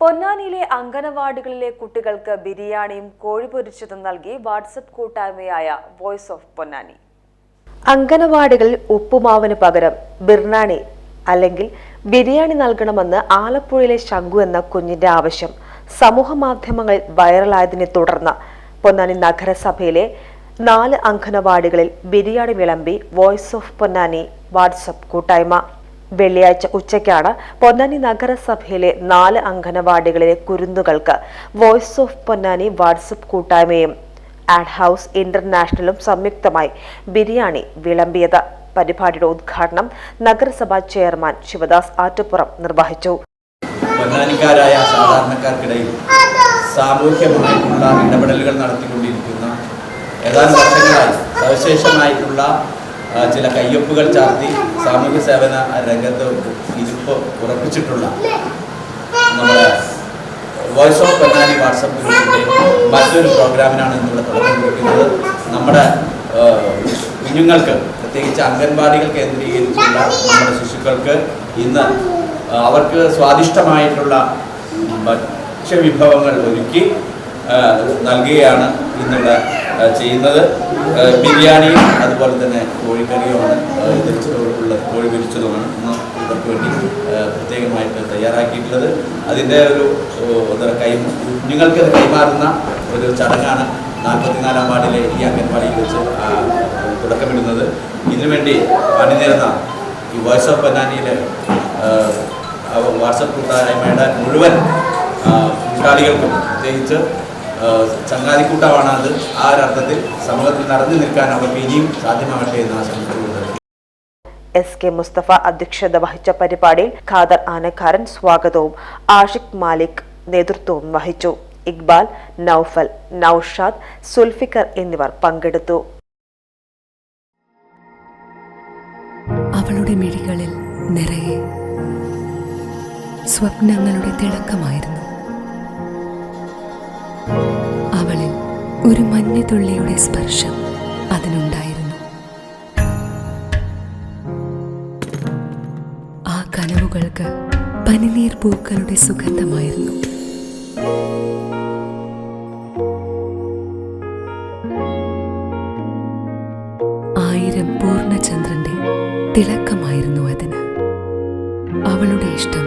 പൊന്നാനിയിലെ അംഗനവാർഡുകളിലെ കുട്ടികൾക്ക് ബിരിയാണിയും കോഴി പൊരിച്ചതും നൽകി വാട്സപ്പ് കൂട്ടായ്മയായ വോയിസ് ഓഫ് പൊന്നാനി. അംഗനവാർഡുകളിൽ ഉപ്പുമാവിന് പകരം ബിർണാണി അല്ലെങ്കിൽ ബിരിയാണി നൽകണമെന്ന് ആലപ്പുഴയിലെ ശംഖു എന്ന കുഞ്ഞിന്റെ ആവശ്യം സമൂഹ മാധ്യമങ്ങളിൽ വൈറലായതിനെ തുടർന്ന് പൊന്നാനി നഗരസഭയിലെ നാല് അംഗനവാർഡുകളിൽ ബിരിയാണി വിളമ്പി വോയിസ് ഓഫ് പൊന്നാനി വാട്സപ്പ് കൂട്ടായ്മ. വെള്ളിയാഴ്ച ഉച്ചയ്ക്കാണ് പൊന്നാനി നഗരസഭയിലെ നാല് അംഗനവാടികളിലെ കുരുന്നുകൾക്ക് വോയിസ് ഓഫ് പൊന്നാനി വാട്സപ്പ് കൂട്ടായ്മയും ആഡ് ഹൗസ് ഇന്റർനാഷണലും സംയുക്തമായി ബിരിയാണി വിളമ്പിയത്. പരിപാടിയുടെ ഉദ്ഘാടനം നഗരസഭാ ചെയർമാൻ ശിവദാസ് ആറ്റുപുറം നിർവഹിച്ചു. പൊന്നാനിക്കാരായ സാധാരണക്കാർക്കിടയിൽ സാമൂഹ്യമായിട്ടുള്ള ഇടപെടലുകൾ നടത്തിക്കൊണ്ടിരിക്കുന്ന ഏതാനും വർഷങ്ങളായി സവിശേഷമായിട്ടുള്ള ചില കയ്യൊപ്പുകൾ ചാർത്തി സാമൂഹ്യ സേവന രംഗത്ത് ഇരുപ്പ് ഉറപ്പിച്ചിട്ടുള്ള നമ്മുടെ വോയിസ് ഓഫ് പൊന്നാനി വാട്സപ്പ് ഗ്രൂപ്പിന്റെ മറ്റൊരു പ്രോഗ്രാമിനാണ് ഇന്നിവിടെ തുടക്കം കുറിക്കുന്നത് നമ്മുടെ കുഞ്ഞുങ്ങൾക്ക് പ്രത്യേകിച്ച് അംഗൻവാടികൾ കേന്ദ്രീകരിച്ചുള്ള നമ്മുടെ ശിശുക്കൾക്ക് ഇന്ന് അവർക്ക് സ്വാദിഷ്ടമായിട്ടുള്ള ഭക്ഷ്യവിഭവങ്ങൾ ഒരുക്കി നൽകുകയാണ് ഇന്നിവിടെ ചെയ്യുന്നത്. ബിരിയാണിയും അതുപോലെ തന്നെ കോഴിക്കറിയുമാണ് ഉള്ള കോഴി വിരിച്ചതുമാണ് ഇവർക്ക് വേണ്ടി പ്രത്യേകമായിട്ട് തയ്യാറാക്കിയിട്ടുള്ളത്. അതിന്റെ ഒരു എന്താ കൈ കുഞ്ഞുങ്ങൾക്ക് കൈമാറുന്ന ഒരു ചടങ്ങാണ് നാൽപ്പത്തിനാലാം വാർഡിലെ ഈ അംഗൻവാടിയിൽ വെച്ച് തുടക്കമിടുന്നത്. ഇതിനുവേണ്ടി അണിനിരുന്ന ഈ വോയിസ് ഓഫ് പൊന്നാനിയിലെ വാട്സപ്പ് കൂട്ടായ്മയുടെ മുഴുവൻ കൂട്ടാളികൾക്കും പ്രത്യേകിച്ച് ചങ്ങാതിക്കൂട്ടമാണ് അത്. ആ ഒരർത്ഥത്തിൽ സമൂഹത്തിൽ നടന്നു നിൽക്കാൻ അവർക്ക് ഇനിയും സാധ്യമാകട്ടെ എന്ന് ആശംസിക്കുന്നത് എസ് കെ മുസ്തഫ അധ്യക്ഷത വഹിച്ച പരിപാടിയിൽ ഖാദർ ആനക്കാരൻ സ്വാഗതവും ആഷിഖ് മാലിക് നേതൃത്വവും വഹിച്ചു. ഇക്ബാൽ നൌഫൽ നൌഷാദ് സുൽഫിക്കർ എന്നിവർ പങ്കെടുത്തു. അവളുടെ മിഴികളിൽ നിറയെ സ്വപ്നങ്ങളുടെ തിളക്കമായിരുന്നു. അവളിൽ ഒരു മഞ്ഞത്തുള്ളിയുടെ സ്പർശം അതിനുണ്ടായിരുന്നു. ആ കനവുകൾക്ക് പനിനീർ പൂക്കളുടെ സുഗന്ധമായിരുന്നു. ആയിരം പൂർണചന്ദ്രന്റെ തിളക്കമായിരുന്നു അതിന്. അവളുടെ ഇഷ്ടം